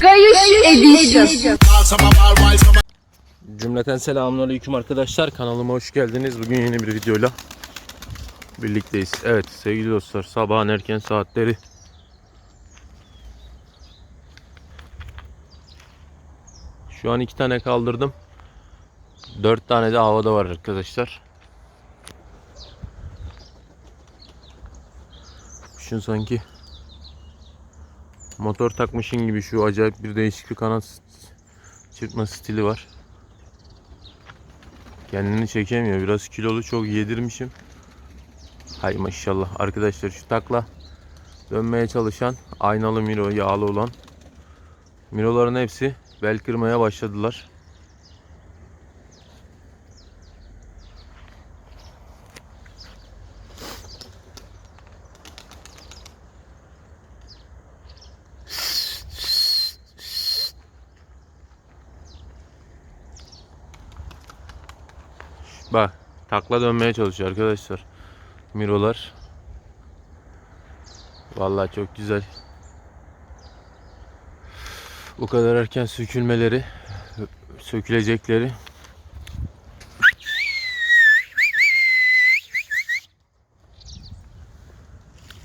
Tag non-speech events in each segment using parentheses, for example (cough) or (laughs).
Kayış Edition. Cümleten selamünaleyküm arkadaşlar. Kanalıma hoş geldiniz. Bugün yeni bir videoyla birlikteyiz. Evet sevgili dostlar sabahın erken saatleri. Şu an iki tane kaldırdım. Dört tane de havada var arkadaşlar. Kuşun sanki motor takmışın gibi şu acayip bir değişik bir kanat çırpma stili var. Kendini çekemiyor. Biraz kilolu çok yedirmişim. Hay maşallah. Arkadaşlar şu takla dönmeye çalışan aynalı Miro yağlı olan Miroların hepsi bel kırmaya başladılar. Bak takla dönmeye çalışıyor arkadaşlar. Mirolar. Vallahi çok güzel. Bu kadar erken sökülmeleri, sökülecekleri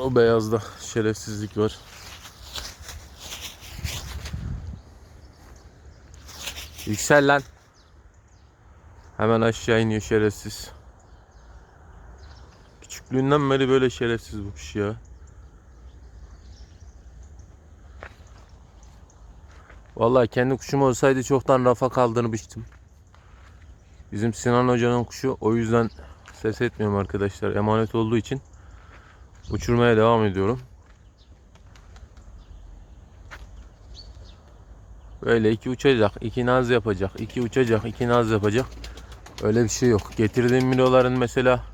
o beyazda şerefsizlik var. Yüksel lan. Hemen aşağı iniyor şerefsiz. Küçüklüğünden beri böyle şerefsiz bu kuş ya. Vallahi kendi kuşum olsaydı çoktan rafa kaldırmıştım. Bizim Sinan Hoca'nın kuşu o yüzden ses etmiyorum arkadaşlar. Emanet olduğu için uçurmaya devam ediyorum. Böyle iki uçacak, iki naz yapacak, iki uçacak, iki naz yapacak. Öyle bir şey yok. Getirdiğim miloların mesela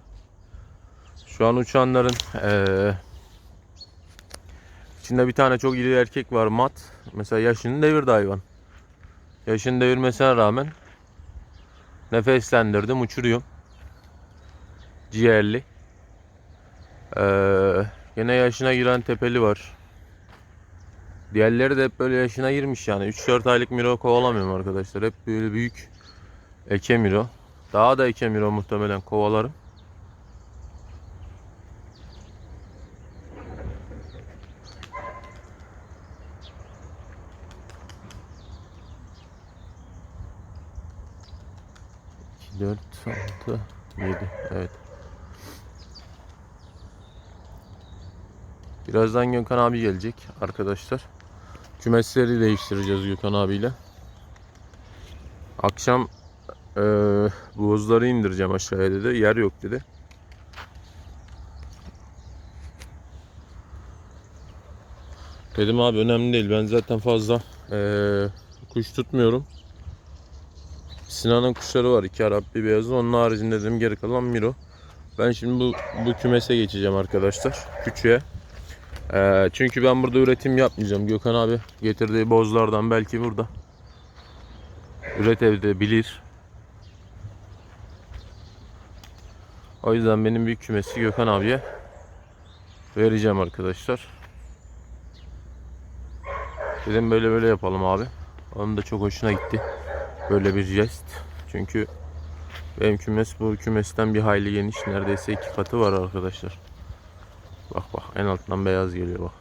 şu an uçanların eee içinde bir tane çok iri erkek var mat. Mesela yaşını devirdi hayvan. Yaşını devirmesine rağmen nefeslendirdim uçuruyorum. Ciğerli. Eee yine yaşına giren tepeli var. Diğerleri de hep böyle yaşına girmiş yani. 3-4 aylık miro kovalamıyorum arkadaşlar. Hep böyle büyük eke miro. Daha da eke miro muhtemelen kovalarım. İki, dört, altı, yedi. Evet. Birazdan Gökhan abi gelecek arkadaşlar. Kümesleri değiştireceğiz Gökhan abiyle. Akşam eee buzları indireceğim aşağıya dedi. Yer yok dedi. Dedim abi önemli değil. Ben zaten fazla eee, kuş tutmuyorum. Sinan'ın kuşları var. iki Arap bir beyazı. Onun haricinde dedim geri kalan Miro. Ben şimdi bu, bu kümese geçeceğim arkadaşlar. Küçüğe. Ee, çünkü ben burada üretim yapmayacağım. Gökhan abi getirdiği bozlardan belki burada üretebilir. O yüzden benim büyük kümesi Gökhan abiye vereceğim arkadaşlar. Dedim böyle böyle yapalım abi. Onun da çok hoşuna gitti. Böyle bir jest. Çünkü benim kümes bu kümesten bir hayli geniş. Neredeyse iki katı var arkadaşlar. Bak bak en altından beyaz geliyor bak.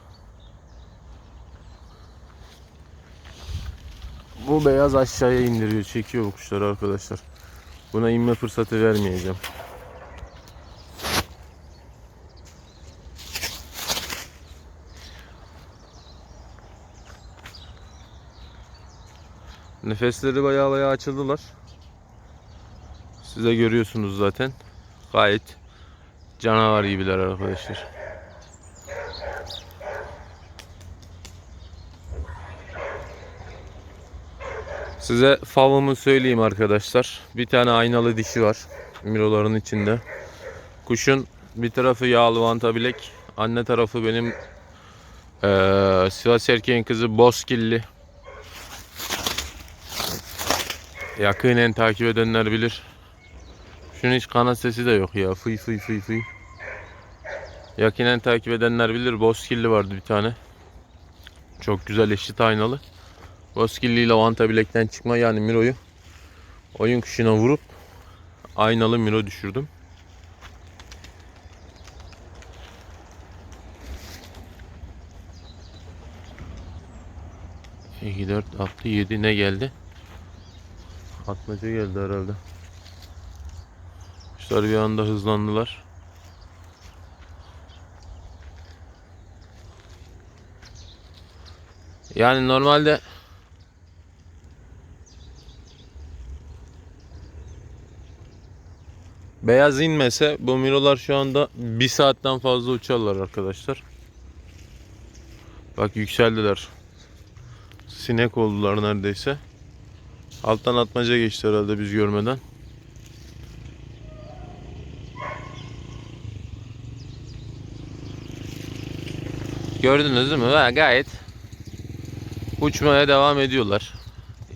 Bu beyaz aşağıya indiriyor, çekiyor bu kuşları arkadaşlar. Buna inme fırsatı vermeyeceğim. Nefesleri baya baya açıldılar. Size görüyorsunuz zaten. Gayet canavar gibiler arkadaşlar. Size favımı söyleyeyim arkadaşlar. Bir tane aynalı dişi var. Miroların içinde. Kuşun bir tarafı yağlı vanta bilek. Anne tarafı benim eee Sivas erkeğin kızı Bozkilli. Yakinen takip edenler bilir. Şunun hiç kanat sesi de yok ya. Fıy fıy fıy fıy. Yakinen takip edenler bilir. Bozkirli vardı bir tane. Çok güzel eşit aynalı. Bozkirli ile Vanta bilekten çıkma yani Miro'yu oyun kuşuna vurup aynalı Miro düşürdüm. İki, dört, altı, yedi ne geldi? Atmaca geldi herhalde. Kuşlar bir anda hızlandılar. Yani normalde beyaz inmese bu mirolar şu anda bir saatten fazla uçarlar arkadaşlar. Bak yükseldiler. Sinek oldular neredeyse. Alttan atmaca geçti herhalde biz görmeden. Gördünüz değil mi? Ha, gayet uçmaya devam ediyorlar.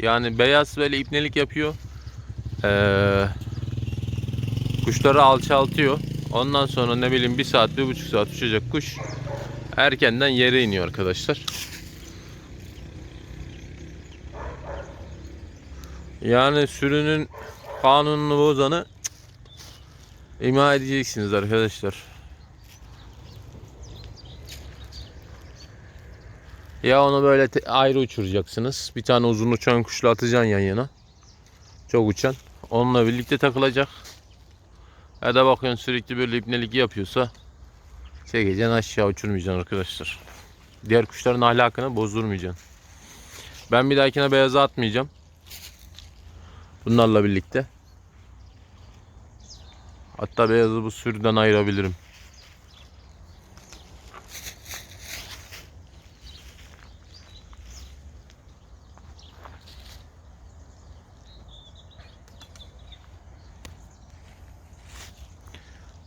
Yani beyaz böyle ipnelik yapıyor. Ee, kuşları alçaltıyor. Ondan sonra ne bileyim bir saat, bir buçuk saat uçacak kuş erkenden yere iniyor arkadaşlar. Yani sürünün kanununu bozanı ima edeceksiniz arkadaşlar. Ya onu böyle ayrı uçuracaksınız. Bir tane uzun uçan kuşla atacaksın yan yana. Çok uçan. Onunla birlikte takılacak. Ya da bakıyorsun sürekli böyle ipnelik yapıyorsa çekeceksin aşağı uçurmayacaksın arkadaşlar. Diğer kuşların ahlakını bozdurmayacaksın. Ben bir dahakine beyaza atmayacağım. Bunlarla birlikte. Hatta beyazı bu sürüden ayırabilirim.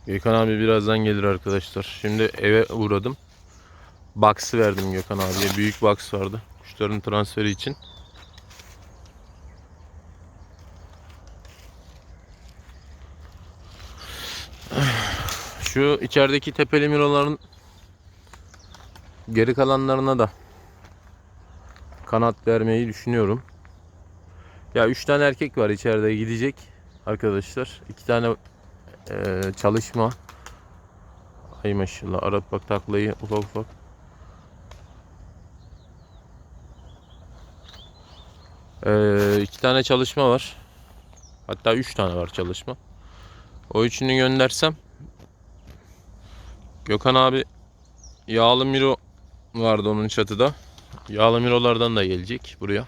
Gökhan abi birazdan gelir arkadaşlar. Şimdi eve uğradım. Box'ı verdim Gökhan abiye. Büyük box vardı. Kuşların transferi için. Şu içerideki tepeli miroların geri kalanlarına da kanat vermeyi düşünüyorum. Ya 3 tane erkek var içeride gidecek arkadaşlar. 2 tane eee, çalışma. Ay maşallah Arap bak taklayı ufak ufak. Eee, iki tane çalışma var. Hatta üç tane var çalışma. O üçünü göndersem Gökhan abi yağlı miro vardı onun çatıda. Yağlı mirolardan da gelecek buraya.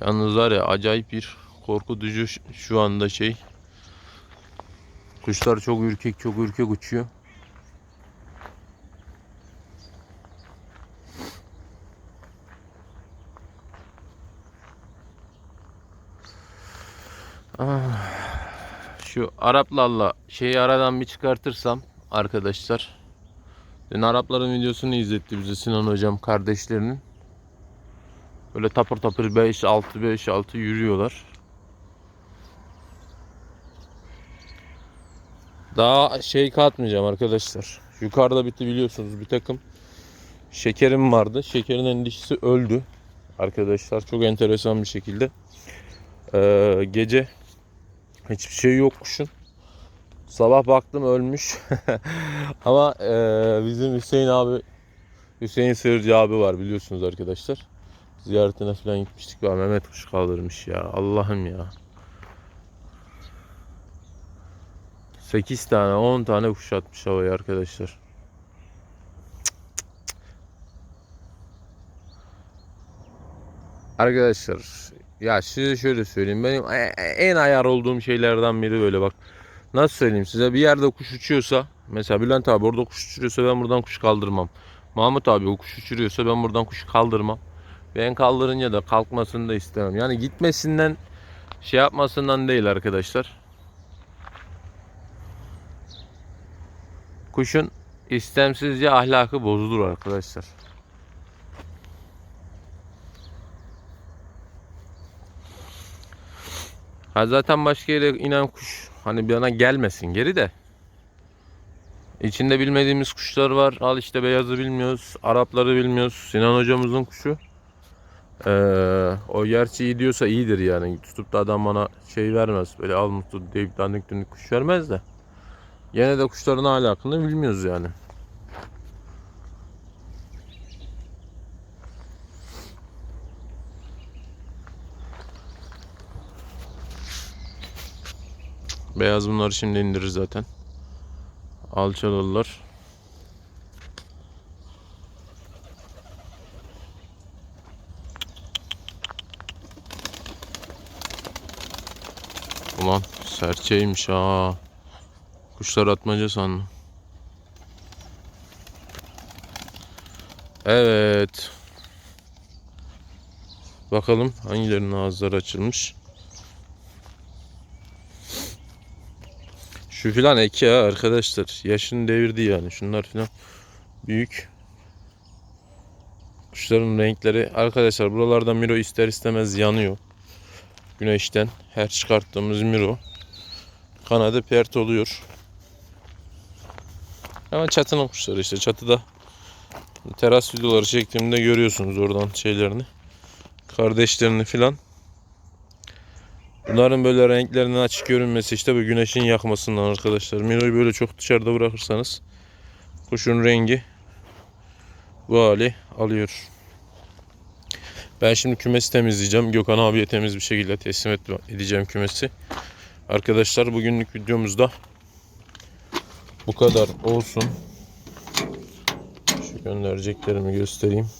Yalnız var ya acayip bir korkutucu ş- şu anda şey. Kuşlar çok ürkek çok ürkek uçuyor. Şu Araplarla şeyi aradan bir çıkartırsam arkadaşlar. Dün Arapların videosunu izletti bize Sinan hocam kardeşlerinin. Böyle tapır tapır 5 6 5 6 yürüyorlar. Daha şey katmayacağım arkadaşlar. Yukarıda bitti biliyorsunuz bir takım şekerim vardı. Şekerin endişesi öldü. Arkadaşlar çok enteresan bir şekilde. Ee, gece hiçbir şey yok kuşun. Sabah baktım ölmüş. (laughs) Ama ee, bizim Hüseyin abi Hüseyin Sığırcı abi var biliyorsunuz arkadaşlar. Ziyaretine falan gitmiştik. Ya Mehmet kuş kaldırmış ya. Allah'ım ya. 8 tane 10 tane kuş atmış havaya arkadaşlar. Arkadaşlar ya size şöyle söyleyeyim benim e- e- en ayar olduğum şeylerden biri böyle bak. Nasıl söyleyeyim size bir yerde kuş uçuyorsa mesela Bülent abi orada kuş uçuruyorsa ben buradan kuş kaldırmam. Mahmut abi o kuş uçuruyorsa ben buradan kuş kaldırmam. Ben kaldırınca da kalkmasını da istemem. Yani gitmesinden şey yapmasından değil arkadaşlar. Kuşun istemsizce ahlakı bozulur arkadaşlar. Ha zaten başka yere inen kuş hani bir yana gelmesin geri de. İçinde bilmediğimiz kuşlar var. Al işte beyazı bilmiyoruz. Arapları bilmiyoruz. Sinan hocamızın kuşu. Ee, o gerçi iyi diyorsa iyidir yani. Tutup da adam bana şey vermez. Böyle al mutlu deyip dandik dünlük kuş vermez de. Gene de kuşların ahlakını bilmiyoruz yani. Beyaz bunları şimdi indirir zaten. Alçalırlar. Ulan serçeymiş ha. Kuşlar atmaca sandım. Evet. Bakalım hangilerinin ağızları açılmış. Şu filan eki ha arkadaşlar. Yaşını devirdi yani. Şunlar filan büyük. Kuşların renkleri arkadaşlar buralarda Miro ister istemez yanıyor. Güneşten her çıkarttığımız Miro kanadı pert oluyor. Ama çatının kuşları işte çatıda teras videoları çektiğimde görüyorsunuz oradan şeylerini. Kardeşlerini filan. Bunların böyle renklerinin açık görünmesi işte bu güneşin yakmasından arkadaşlar. Miro'yu böyle çok dışarıda bırakırsanız kuşun rengi bu hali alıyor. Ben şimdi kümesi temizleyeceğim. Gökhan abiye temiz bir şekilde teslim edeceğim kümesi. Arkadaşlar bugünlük videomuzda bu kadar olsun. Şu göndereceklerimi göstereyim.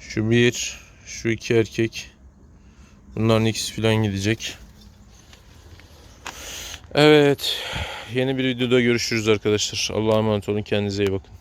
Şu bir, şu iki erkek. Bunların ikisi falan gidecek. Evet. Yeni bir videoda görüşürüz arkadaşlar. Allah'a emanet olun. Kendinize iyi bakın.